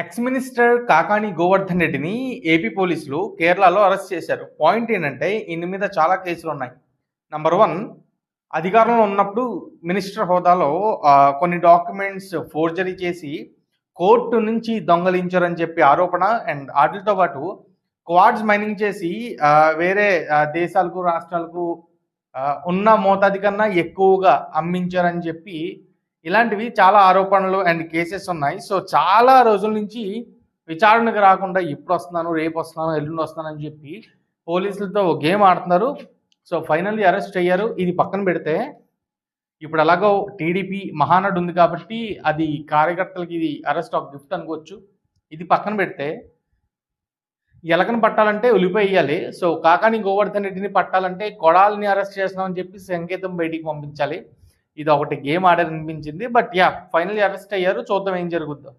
Ex minister Kakani Govardhan రెడ్డిని AP పోలీసులు కేరళలో అరెస్ట్ చేశారు. పాయింట్ ఏంటంటే ఈయన మీద చాలా కేసులు ఉన్నాయి. నంబర్ వన్ అధికారంలో ఉన్నప్పుడు మినిస్టర్ హోదాలో కొన్ని డాక్యుమెంట్స్ ఫోర్జరీ చేసి కోర్టు నుంచి దొంగలించారని చెప్పి ఆరోపణ అండ్ వాటితో పాటు క్వాడ్స్ మైనింగ్ చేసి వేరే దేశాలకు రాష్ట్రాలకు ఉన్న మోతాది కన్నా ఎక్కువగా అమ్మించారని చెప్పి ఇలాంటివి చాలా ఆరోపణలు అండ్ కేసెస్ ఉన్నాయి. సో చాలా రోజుల నుంచి విచారణకు రాకుండా ఇప్పుడు వస్తున్నాను రేపు వస్తున్నాను ఎల్లుండి వస్తున్నాను అని చెప్పి పోలీసులతో గేమ్ ఆడుతున్నారు. సో ఫైనల్లీ అరెస్ట్ అయ్యారు. ఇది పక్కన పెడితే ఇప్పుడు ఎలాగో టీడీపీ మహానాడు ఉంది కాబట్టి అది కార్యకర్తలకి ఇది అరెస్ట్ ఒక గిఫ్ట్ అనుకోవచ్చు. ఇది పక్కన పెడితే ఎలకను పట్టాలంటే ఉలిపోయి వేయాలి. సో కాకాని గోవర్ధన్ రెడ్డిని పట్టాలంటే కొడాలని అరెస్ట్ చేస్తున్నామని చెప్పి సంకేతం బయటికి పంపించాలి. ఇది ఒకటి గేమ్ ఆడారనిపించింది. బట్ యా ఫైనల్ అరెస్ట్ అయ్యారు. చూద్దాం ఏం జరుగుద్దో.